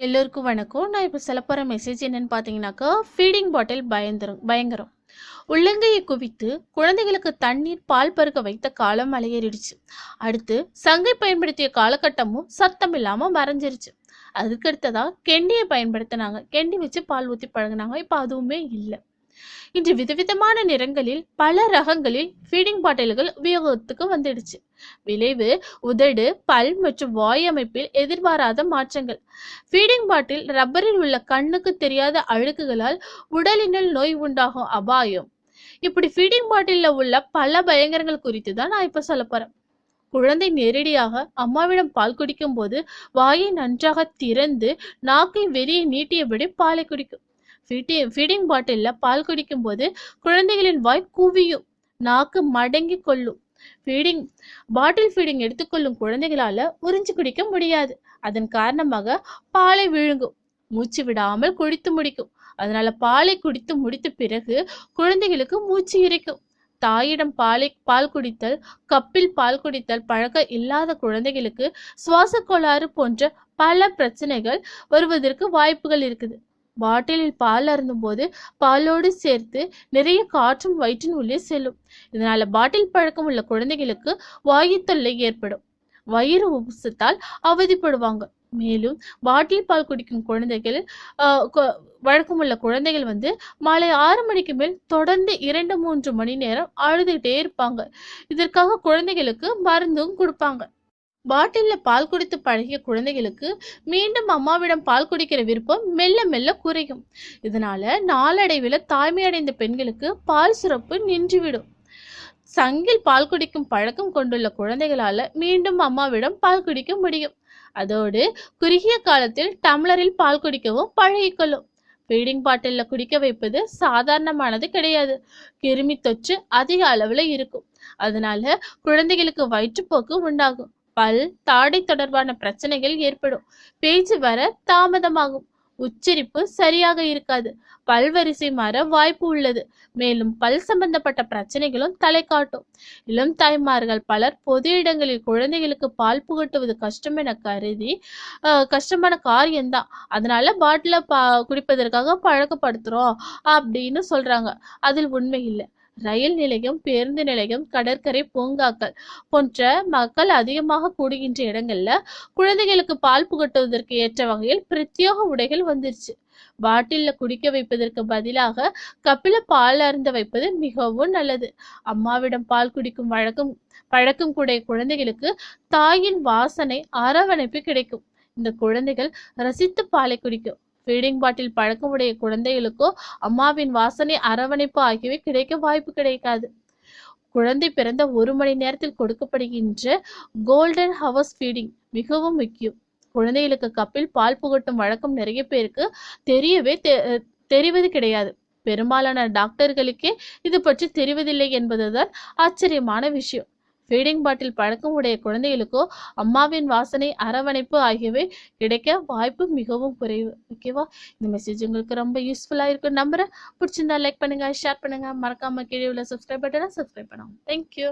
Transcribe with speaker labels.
Speaker 1: எல்லோருக்கும் வணக்கம். நான் இப்போ சொல்ல போகிற மெசேஜ் என்னன்னு பார்த்தீங்கன்னாக்கா ஃபீடிங் பாட்டில் பயந்துரும் பயங்கரம். உள்ளங்கையை குவித்து குழந்தைகளுக்கு தண்ணீர் பால் பருக வைத்த காலம் மலையேறிடுச்சு அடுத்து சங்கை பயன்படுத்திய காலகட்டமும் சத்தம் இல்லாமல் மறைஞ்சிருச்சு. அதுக்கடுத்ததாக கெண்டியை பயன்படுத்தினாங்க. கெண்டி வச்சு பால் ஊற்றி பழகுனாங்க. இப்போ அதுவுமே இல்லை. இன்று விதவிதமான நிறங்களில் பல ரகங்களில் ஃபீடிங் பாட்டில்கள் உபயோகத்துக்கு வந்துடுச்சு. விளைவு உதடு பல் மற்றும் வாய் அமைப்பில் எதிர்பாராத மாற்றங்கள். ஃபீடிங் பாட்டில் ரப்பரில் உள்ள கண்ணுக்கு தெரியாத அழுக்குகளால் உடலினல் நோய் உண்டாகும் அபாயம். இப்படி ஃபீடிங் பாட்டிலில் உள்ள பல பயங்கரங்கள் குறித்து தான் நான் இப்போ சொல்ல போறேன். குழந்தை நேரடியாக அம்மாவிடம் பால் குடிக்கும் போது வாயை நன்றாக திறந்து நாக்கை வெளியே நீட்டியபடி பாலை குடிக்கும். ஃபீட்டிங் ஃபீடிங் பாட்டிலில் பால் குடிக்கும் போது குழந்தைகளின் வாய் குவியும் நாக்கு மடங்கி கொள்ளும். ஃபீடிங் பாட்டில் ஃபீடிங் எடுத்துக்கொள்ளும் குழந்தைகளால உறிஞ்சு குடிக்க முடியாது. அதன் காரணமாக பாலை விழுங்கும் மூச்சு விடாமல் குடித்து முடிக்கும். அதனால பாலை குடித்து முடித்த பிறகு குழந்தைகளுக்கு மூச்சு இறைக்கும். தாயிடம் பாலை பால் குடித்தல் கப்பில் பால் குடித்தல் பழக்கம் இல்லாத குழந்தைகளுக்கு சுவாச கோளாறு போன்ற பல பிரச்சனைகள் வருவதற்கு வாய்ப்புகள் இருக்குது. பாட்டிலில் பால் அருந்தும்போது பாலோடு சேர்த்து நிறைய காற்றும் வயிற்றின் உள்ளே செல்லும். இதனால பாட்டில் பழக்கம் உள்ள குழந்தைகளுக்கு வாயு தொல்லை ஏற்படும். வயிறு உபசத்தால் அவதிப்படுவாங்க. மேலும் பாட்டில் பால் குடிக்கும் குழந்தைகள் ஆஹ் உள்ள வழக்கமுள்ள குழந்தைகள் வந்து மாலை ஆறு மணிக்கு மேல் தொடர்ந்து இரண்டு மூன்று மணி நேரம் அழுதுகிட்டே இருப்பாங்க. இதற்காக குழந்தைகளுக்கு மருந்தும் கொடுப்பாங்க. பாட்டில்ல பால் குடித்து பழகிய குழந்தைகளுக்கு மீண்டும் அம்மாவிடம் பால் குடிக்கிற விருப்பம் மெல்ல மெல்ல குறையும். இதனால நாளடைவில் தாய்மை அடைந்த பெண்களுக்கு பால் சுரப்பு நின்றுவிடும். சங்கில் பால் குடிக்கும் பழக்கம் கொண்டுள்ள குழந்தைகளால மீண்டும் அம்மாவிடம் பால் குடிக்க முடியும். அதோடு குறுகிய காலத்தில் டம்ளரில் பால் குடிக்கவும் பழகிக்கொள்ளும் ஃபீடிங் பாட்டில குடிக்க வைப்பது சாதாரணமானது கிடையாது. கிருமி தொற்று அதிக அளவுல இருக்கும். அதனால குழந்தைகளுக்கு வயிற்றுப்போக்கு உண்டாகும். பல் தாடை தொடர்பான பிரச்சனைகள் ஏற்படும். பேச்சு வர தாமதமாகும். உச்சரிப்பு சரியாக இருக்காது. பல்வரிசை மாற வாய்ப்பு உள்ளது. மேலும் பல் சம்பந்தப்பட்ட பிரச்சனைகளும் தலை காட்டும். இளம் தாய்மார்கள் பலர் பொது இடங்களில் குழந்தைகளுக்கு பால் புகட்டுவது கஷ்டம் என கருதி கஷ்டமான காரியம்தான். அதனால பாட்டில பா குடிப்பதற்காக பழக்கப்படுத்துறோம் அப்படின்னு சொல்றாங்க. அதில் உண்மை இல்லை. ரயில் நிலையம் பேருந்து நிலையம் கடற்கரை பூங்காக்கள் போன்ற மக்கள் அதிகமாக கூடுகின்ற இடங்கள்ல குழந்தைகளுக்கு பால் புகட்டுவதற்கு ஏற்ற வகையில் பிரத்யேக உடைகள் வந்துருச்சு. பாட்டில்ல குடிக்க வைப்பதற்கு பதிலாக கப்பில பால் அருந்த வைப்பது மிகவும் நல்லது. அம்மாவிடம் பால் குடிக்கும் வழக்கம் பழக்கம் கூடிய குழந்தைகளுக்கு தாயின் வாசனை அரவணைப்பு கிடைக்கும். இந்த குழந்தைகள் ரசித்து பாலை குடிக்கும். ஃபீடிங் பாட்டில் பழக்கமுடைய குழந்தைகளுக்கோ அம்மாவின் வாசனை அரவணைப்பு ஆகியவை கிடைக்க வாய்ப்பு கிடைக்காது. குழந்தை பிறந்த ஒரு மணி நேரத்தில் கொடுக்கப்படுகின்ற கோல்டன் ஹவர்ஸ் ஃபீடிங் மிகவும் முக்கியம். குழந்தைகளுக்கு கப்பில் பால் புகட்டும் வழக்கம் நிறைய பேருக்கு தெரியவே தெ- தெரிவது கிடையாது. பெரும்பாலான டாக்டர்களுக்கே இது பற்றி தெரிவதில்லை என்பதுதான் ஆச்சரியமான விஷயம். ஃபீடிங் பாட்டில் பழக்கம் உடைய குழந்தைகளுக்கோ அம்மாவின் வாசனை அரவணைப்பு ஆகியவை கிடைக்க வாய்ப்பு மிகவும் குறைவு. ஓகேவா இந்த மெசேஜ் உங்களுக்கு ரொம்ப யூஸ்ஃபுல்லாக இருக்கும். நம்புறேன். பிடிச்சிருந்தா லைக் பண்ணுங்க ஷேர் பண்ணுங்க. மறக்காம கீழே உள்ள சப்ஸ்கிரைப் பட்டனை சப்ஸ்கிரைப் பண்ணுவோம். தேங்க்யூ